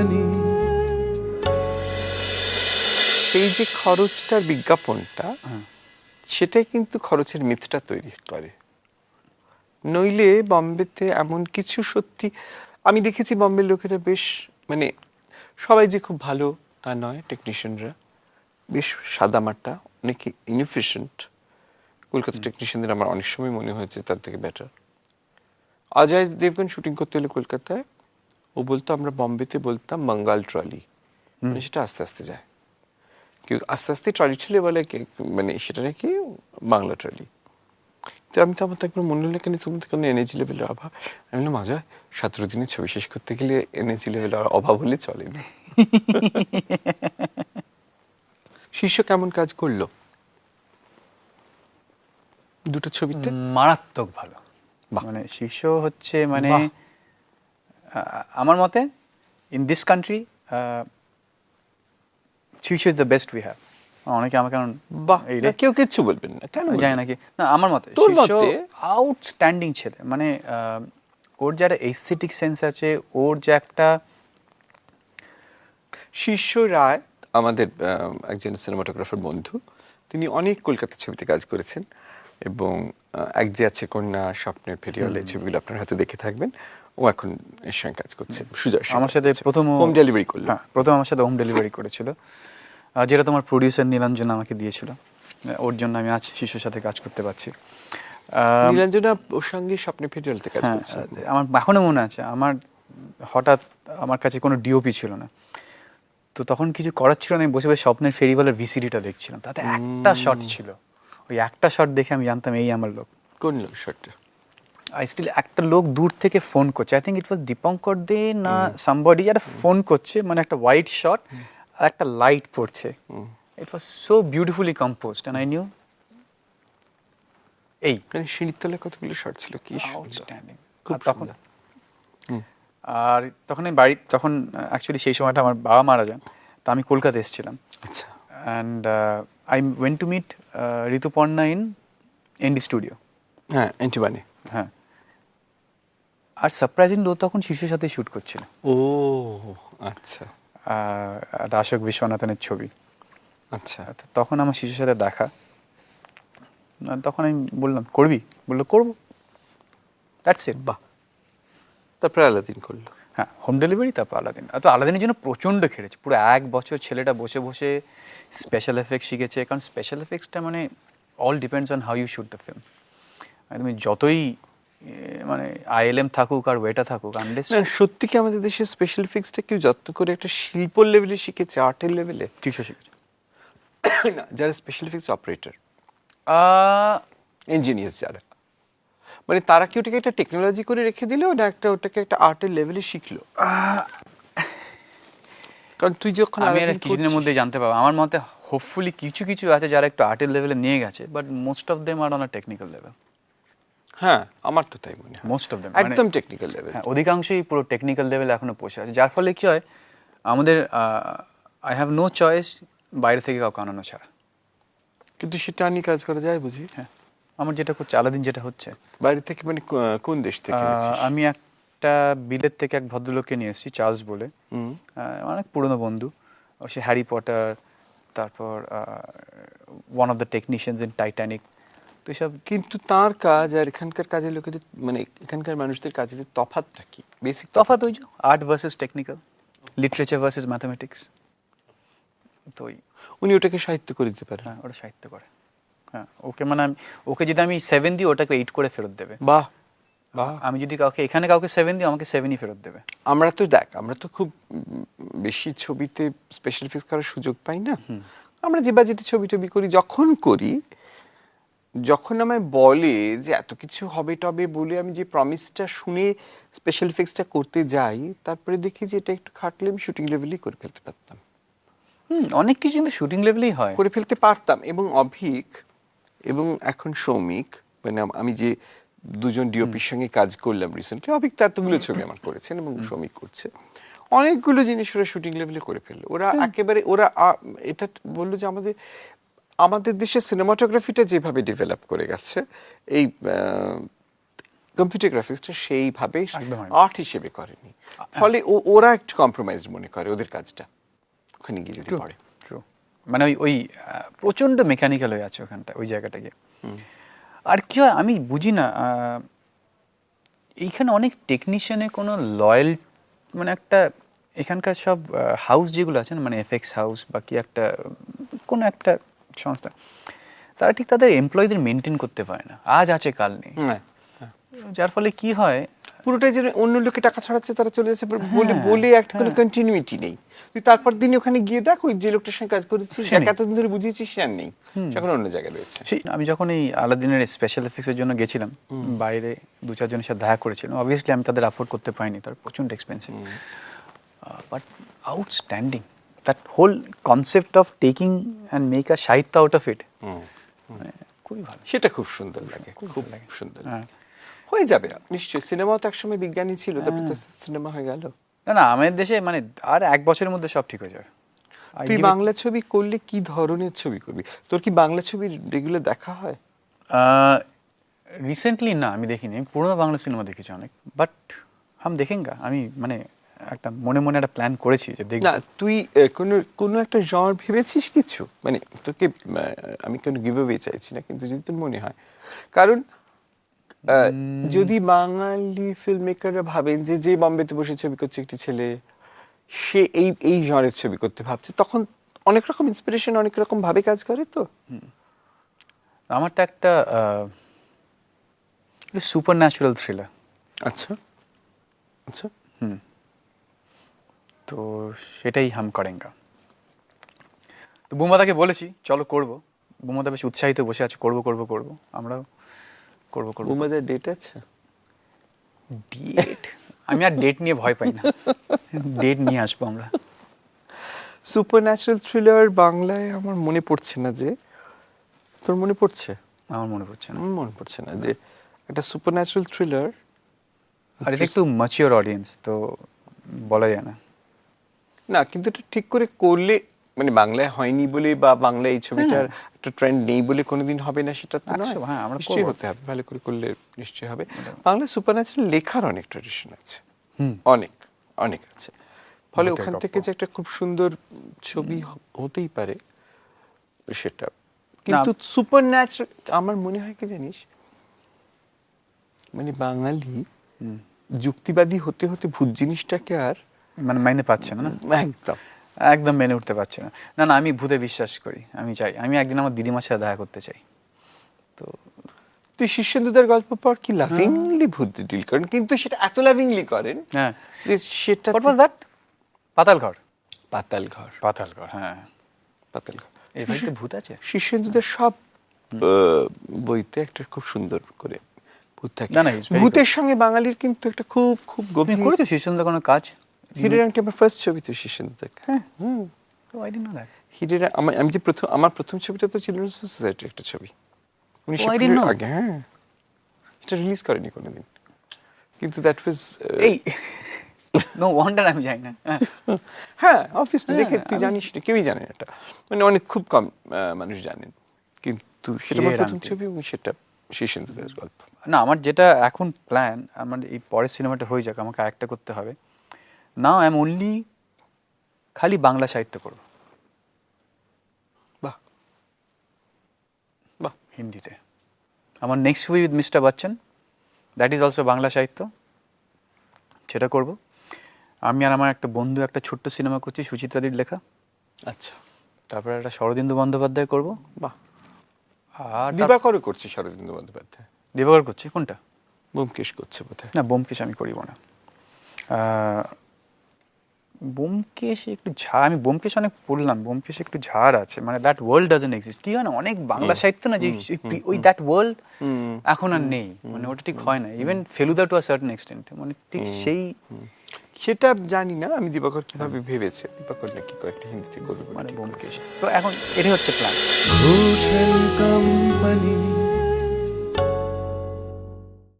জানি। সেই যে খরচটার বিজ্ঞাপনটা সেটাই কিন্তু খরচের মিথটা তৈরি করে। নইলে বম্বেতে এমন কিছু সত্যি আমি দেখেছি বম্বের লোকেরা বেশ মানে সবাই যে খুব ভালো তা নয় টেকনিশিয়ানরা বেশ সাদামাটা অনেকে ইনএফিশিয়েন্ট কলকাতা টেকনিশিয়ানদের আমার অনেক সময় মনে হয়েছে তার থেকে বেটার অজয় দেবগন শুটিং করতে হলে কলকাতায়। ও বলতো আমরা বম্বেতে বলতাম বাঙ্গাল ট্রলি। মানে সেটা আস্তে আস্তে যায়। কেউ আস্তে আস্তে ট্রলি ঠেলে বলে মানে সেটা নাকি বাংলা ট্রলি। তো আমি তো আমার তো একবার মনে হলো কেন তুমি তো কোনো এনার্জি লেভেলের অভাব? আমি বললাম মজা সতেরো দিনে ছবি শেষ করতে গেলে এনার্জি লেভেলের অভাব হলে চলে না। শীর্ষ কেমন কাজ করল? দুটো ছবিতে? মারাত্মক ভালো। মানে শীর্ষ হচ্ছে মানে আমার মতে ইন দিস কান্ট্রি শীর্ষ is the best we have অনেকে আমাকে কারণ বাহ কেউ কিচ্ছু বলবেন না কেন জানি নাকি না আমার মতে শীর্ষ আউটস্ট্যান্ডিং ছেলে। মানে ওর যে একটা এস্থেটিক সেন্স আছে ওর যে একটা শীর্ষ রায় আমাদের একজন সিনেমাটোগ্রাফার বন্ধু তিনি অনেক কলকাতা ছবিতে কাজ করেছেন এবং এক যে আছে কন্যা স্বপ্নের ফেরিওয়ালে ছবিগুলো আপনার হাতে দেখে থাকবেন। ও এখন এর সঙ্গে কাজ করছে সুজয় আমার সাথে প্রথম হোম ডেলিভারি করল। হ্যাঁ প্রথম আমার সাথে হোম ডেলিভারি করেছিল। যেটা তোমার প্রডিউসার নীলাঞ্জন আমাকে দিয়েছিল। ওর জন্য আমি আজ শিশুর সাথে কাজ করতে পারছি। নীলাঞ্জনা ওর সঙ্গে স্বপ্নের ফেরিওয়ালতে কাজ হ্যাঁ করছে আমার এখনও মনে আছে আমার হঠাৎ আমার কাছে কোনো ডিওপি ছিল না। তো তখন কিছু করার ছিল না আমি বসে বসে স্বপ্নের ফেরিওয়ালের ভিসিডিটা দেখছিলাম। তাতে একটা শট ছিল। ওই একটা শট দেখে আমি জানতাম এই আমার লোক। কোন লোক শটটা আই স্টিল একটা লোক দূর থেকে ফোন করছে। I think it was Dipankar Dey না সামবডি যারা ফোন করছে মানে একটা হোয়াইট শট আর একটা লাইট পড়ছে। It was so beautifully composed and I knew এই। মানে সিঁড়ির তলায় কতগুলো শট ছিল? কি খুব তখন আর তখন আমি বাড়ি তখন অ্যাকচুয়ালি সেই সময়টা আমার বাবা মারা যান তো আমি কলকাতা এসেছিলাম। আচ্ছা। And I went to meet Rituparna in ND studio হ্যাঁ অ্যান্টিবানি হ্যাঁ। আর সারপ্রাইজিং ও তখন শিশুর সাথে শ্যুট করছিল। ও আচ্ছা। অশোক বিশ্বনাথনের ছবি। আচ্ছা। তখন আমার শিশুর সাথে দেখা। তখন আমি বললাম করবি? বলল করব। দ্যাটস ইট বাহ। তারপরে আলাদিন করল। হ্যাঁ হোম ডেলিভারি তারপর আলাদিন। আর তো আলাদিনের জন্য প্রচণ্ড খেড়েছে পুরো এক বছর ছেলেটা বসে বসে স্পেশাল এফেক্টস শিখেছে। কারণ স্পেশাল এফেক্টসটা মানে all depends on how you shoot the film তুমি যতই মানে আইএলএম থাকুক আর ওয়েটা থাকুক আনলেস সত্যি কি আমাদের দেশে স্পেশাল ফিক্সটা কেউ যত্ন করে একটা শিল্পর লেভেলে শিখেছে আর্টের লেভেলে কিছু শিখেছে। না যারা special effects operator ah, engineers যারা মানে তারা কি ওটাকে একটা টেকনোলজি করে রেখে দিলো না একটা ওটাকে একটা আর্টের লেভেলে শিখলো? কারণ তুই যখন আমি আলাদিন কিছুদিনের মধ্যে জানতে পারব। আমার মতে হোপফুলি কিছু কিছু আছে যারা একটু আর্টের লেভেলে নিয়ে গেছে but most of them are on a technical level হ্যাঁ আমার তো তাই মনে হয়। মোস্ট অফ দেম একদম টেকনিক্যাল লেভেল হ্যাঁ অধিকাংশই পুরো টেকনিক্যাল লেভেলে এখনও পৌঁছে আছে। যার ফলে কি হয় আমাদের আই হ্যাভ নো চয়েস বাইরে থেকে কাউকে আনানো ছাড়া। কিন্তু সেটা নিয়ে কাজ করা যায় বুঝি। হ্যাঁ আমার যেটা করছে আলাদিন যেটা হচ্ছে বাইরে থেকে মানে কোন দেশ থেকে আমি একটা বিলেত থেকে এক ভদ্রলোককে নিয়ে এসেছি চার্লস বলে। অনেক পুরনো বন্ধু। সে হ্যারি পটার তারপর one of the technicians in Titanic এসব কিন্তু তার কাজ আর এখানকার কাজের লোকেদের মানে এখানকার মানুষদের কাজের তফাৎটা কি? বেসিক তফাৎ ওই যে art versus technical literature versus mathematics তো ওই উনি ওটাকে সাহিত্য করে দিতে পারেন। হ্যাঁ ওটা সাহিত্য করে। হ্যাঁ ওকে মানে আমি ওকে যদি আমি সেভেন দিই ওটাকে এইট করে ফেরত দেবে। বাহ বাহ। আমি যদি কাউকে এখানে কাউকে সেভেন দিই আমাকে সেভেনই ফেরত দেবে। আমরা তো দেখ আমরা তো খুব বেশি ছবিতে স্পেশাল ফিক্স করার সুযোগ পাই না। আমরা যে বাজেটে ছবি টবি করি যখন করি যখন আমায় বলে যে এত কিছু হবে টবে বলে আমি যে প্রমিসটা শুনে স্পেশাল ফিক্সটা করতে যাই তারপরে দেখি যে এটা একটু খাটলে আমি শুটিং লেভেলেই করে ফেলতে পারতাম। হুম অনেক কিছু কিন্তু শুটিং লেভেলেই হয়। করে ফেলতে পারতাম এবং অভিক এবং এখন সৌমিক মানে আমি যে দুজন ডিওপির সঙ্গে কাজ করলাম রিসেন্টলি অভিক তো এতগুলো ছবি আমার করেছেন এবং সৌমিক করছে। অনেকগুলো জিনিস ওরা শুটিং লেভেলে করে ফেলল। ওরা একেবারে ওরা এটা বলল যে আমাদের আমাদের দেশের সিনেমাটোগ্রাফিটা যেভাবে ডেভেলপ করে গেছে এই কম্পিউটার গ্রাফিক্সটা সেইভাবে আর্ট হিসেবে করেনি। ফলে ওরা একটু কম্প্রোমাইজ মনে করে ওদের কাজটা। ওখানে গিয়ে যদি পড়ে. মানে ওই ওই প্রচণ্ড মেকানিক্যাল হয়ে আছে ওখানটা ওই জায়গাটা গিয়ে। আর কি হয় আমি বুঝি না এইখানে অনেক টেকনিশিয়ানে কোনো লয়াল মানে একটা এখানকার সব হাউস যেগুলো আছে না মানে এফেক্স হাউস বা কি একটা কোনো একটা সংস্থা। তারা ঠিক তাদের এমপ্লয়ীদের মেনটেন করতে পারে না। আজ আছে কাল নেই। হ্যাঁ যার ফলে কি হয়? পুরোটাই যেন অন্য লোকে টাকা ছড়াচ্ছে তারা চলে যাচ্ছে। বলে হ্যাঁ, বলে একটা কোনো কন্টিনিউটি নেই। তুই তারপর দিন ওখানে গিয়ে দেখ ওই যে লোকটার সঙ্গে কাজ করেছিস যাকে এতদিন ধরে বুঝিয়েছিস সে আর নেই। এখন অন্য জায়গায় রয়েছে। সেই আমি যখন এই আলাদিনের স্পেশাল এফেক্টসের জন্য গেছিলাম বাইরে দু চারজনের সাথে দেখা করেছিলাম অবভিয়াসলি আমি তাদের অ্যাফোর্ড করতে পারিনি তার প্রচণ্ড expensive but outstanding that whole concept of taking and make a sahitya out of ইট মানে খুবই ভালো। সেটা খুব সুন্দর লাগে খুব। সুন্দর হ্যাঁ। হয়ে যাবে নিশ্চয়ই। সিনেমাও তো একসময় বিজ্ঞানী ছিল তারপর তো সিনেমা হয়ে গেল। না না আমাদের দেশে মানে আর এক বছরের মধ্যে সব ঠিক হয়ে যাবে। তুই বাংলা ছবি করলে কি ধরনের ছবি করবি? তোর কি বাংলা ছবি রেগুলার দেখা হয়? রিসেন্টলি না আমি দেখিনি। পুরোনো বাংলা সিনেমা দেখেছি অনেক। বাট হাম দেখেঙ্গা আমি মানে একটা মনে মনে একটা প্ল্যান করেছি যে দেখব। না তুই কোনো কোনো একটা জন ভেবেছিস কিছু? মানে তোকে আমি কোনো গিভওয়ে চাইছি না কিন্তু যদি তোর মনে হয়। কারণ যদি বাঙালি ফিল্ম মেকাররা ভাবেন যে যে বম্বেতে বসে ছবি করছে একটি ছেলে সে এই এই জনের ছবি করতে ভাবছে তখন অনেক রকম ইন্সপিরেশন অনেক রকম ভাবে কাজ করে তো। আমারটা একটা সুপার ন্যাচুরাল থ্রিলার আচ্ছা। আচ্ছা। তো সেটাই হাম করেঙ্গা। তো বুমাদাকে বলেছি চলো করব। বুমাদা বেশ উৎসাহিত বসে আছে করব করব করব। আমরাও করব করব। উমাদের ডেট আছে? ডেট আমি আর ডেট নিয়ে ভয় পাই না। ডেট নিয়ে আসব আমরা। সুপার ন্যাচারাল থ্রিলার বাংলায় আমার মনে পড়ছে না যে তোর মনে পড়ছে? আমার মনে পড়ছে না। আমার মনে পড়ছে না যে একটা সুপার ন্যাচারাল থ্রিলার আর এটা একটু ম্যাচিওর অডিয়েন্স তো বলা যায় না। না কিন্তু এটা ঠিক করে করলে মানে বাংলায় হয়নি বলে বা বাংলায় এই ছবিটার একটা ট্রেন্ড নেই বলে কোনোদিন হবে না সেটা তো নয়। একশো, হ্যাঁ, নিশ্চয়ই হতে হবে ভালো করে করলে নিশ্চয়ই হবে। বাংলায় সুপার ন্যাচারাল লেখার অনেক ট্রেডিশন আছে। অনেক অনেক আছে। ফলে ওখান থেকে যে একটা খুব সুন্দর ছবি হতেই পারে সেটা। কিন্তু সুপার ন্যাচারাল আমার মনে হয় কি জানিস? মানে বাঙালি যুক্তিবাদী হতে হতে ভূত জিনিসটাকে আর মানে মাইনে পাচ্ছে না না? একদম। একদম মেনে উঠতে পারছে না। না না আমি ভূতে বিশ্বাস করি আমি চাই। আমি একদিন আমার দিদিমার সাথে দেখা করতে চাই। তো তুই শীর্ষেন্দুদের গল্প পর কি লাভিংলি ভূত ডিল করেন কিন্তু সেটা এত লাভিংলি করেন হ্যাঁ। যে সেটা হোয়াট ওয়াজ দ্যাট পাতাল ঘর পাতাল ঘর পাতাল ঘর হ্যাঁ। পাতাল ঘর এই বাড়িতে ভূত আছে? শীর্ষেন্দুদের সব বইতে একটা খুব সুন্দর করে ভূত থাকে। না, না, ভূতের সঙ্গে বাঙালির কিন্তু একটা খুব খুব গভীর করেছ শিশুন্দর কোনো কাজ? হিরের আমার ফার্স্ট ছবি তো শীর্ষেন্দুদের হ্যাঁ হুম তো আই ডিডন্ট নো দ্যাট হিরের আমি আমি যে প্রথম আমার প্রথম ছবিটা তো চিলড্রেন্স সোসাইটির একটা ছবি উনিশশো. আগে হ্যাঁ এটা রিলিজ করেনি কোনোদিন কিন্তু দ্যাট ওয়াজ এই নো ওয়ান্ডার আমি জানি না হ্যাঁ। হ্যাঁ অবভিয়াসলি হ্যাঁ, দেখে তুই জানিস না কেউই জানে এটা মানে অনেক খুব কম মানুষ জানেন কিন্তু সেটা আমার প্রথম ছবি এবং সেটা শীর্ষেন্দুদের গল্প না আমার যেটা এখন প্ল্যান আমার এই পরের সিনেমাটা হয়ে যাক আমাকে আরেকটা করতে হবে। নাও আই এম অনলি খালি বাংলা সাহিত্য করব বাহ। বাহ। হিন্দিতে। আমার নেক্সট ছবি with mister Bachchan that is also Bangla sahitya. সেটা করব। আমি আর আমার একটা বন্ধু একটা ছোট্ট সিনেমা করছি সুচিত্রাদির লেখা। আচ্ছা। তারপরে একটা শরদিন্দু বন্দ্যোপাধ্যায় করব। বাহ। আর দিবাকরও করছে শরদিন্দু বন্দ্যোপাধ্যায়। দিবাকর করছি? কোনটা? ব্যোমকেশ করছে বোধহয়। না বোমকেশ আমি করিব না। আহ, ব্যোমকেশ একটু ঝাড় আমি ব্যোমকেশ অনেক পড়লাম ব্যোমকেশ একটু ঝাড় আছে মানে দ্যাট ওয়ার্ল্ড ডাজেন্ট এক্সিস্ট কি হয় না অনেক বাংলা সাহিত্য না যে ওই- দ্যাট ওয়ার্ল্ড এখন আর নেই মানে ওটা ঠিক হয় না। Even Feluda to a certain extent মানে ঠিক সেই সেটা জানি না আমি দিবাকর কীভাবে ভেবেছে দিবাকর নাকি কয়েকটা হিন্দিতে করবে মানে ঠিক ব্যোমকেশ তো এখন এটাই হচ্ছে প্ল্যান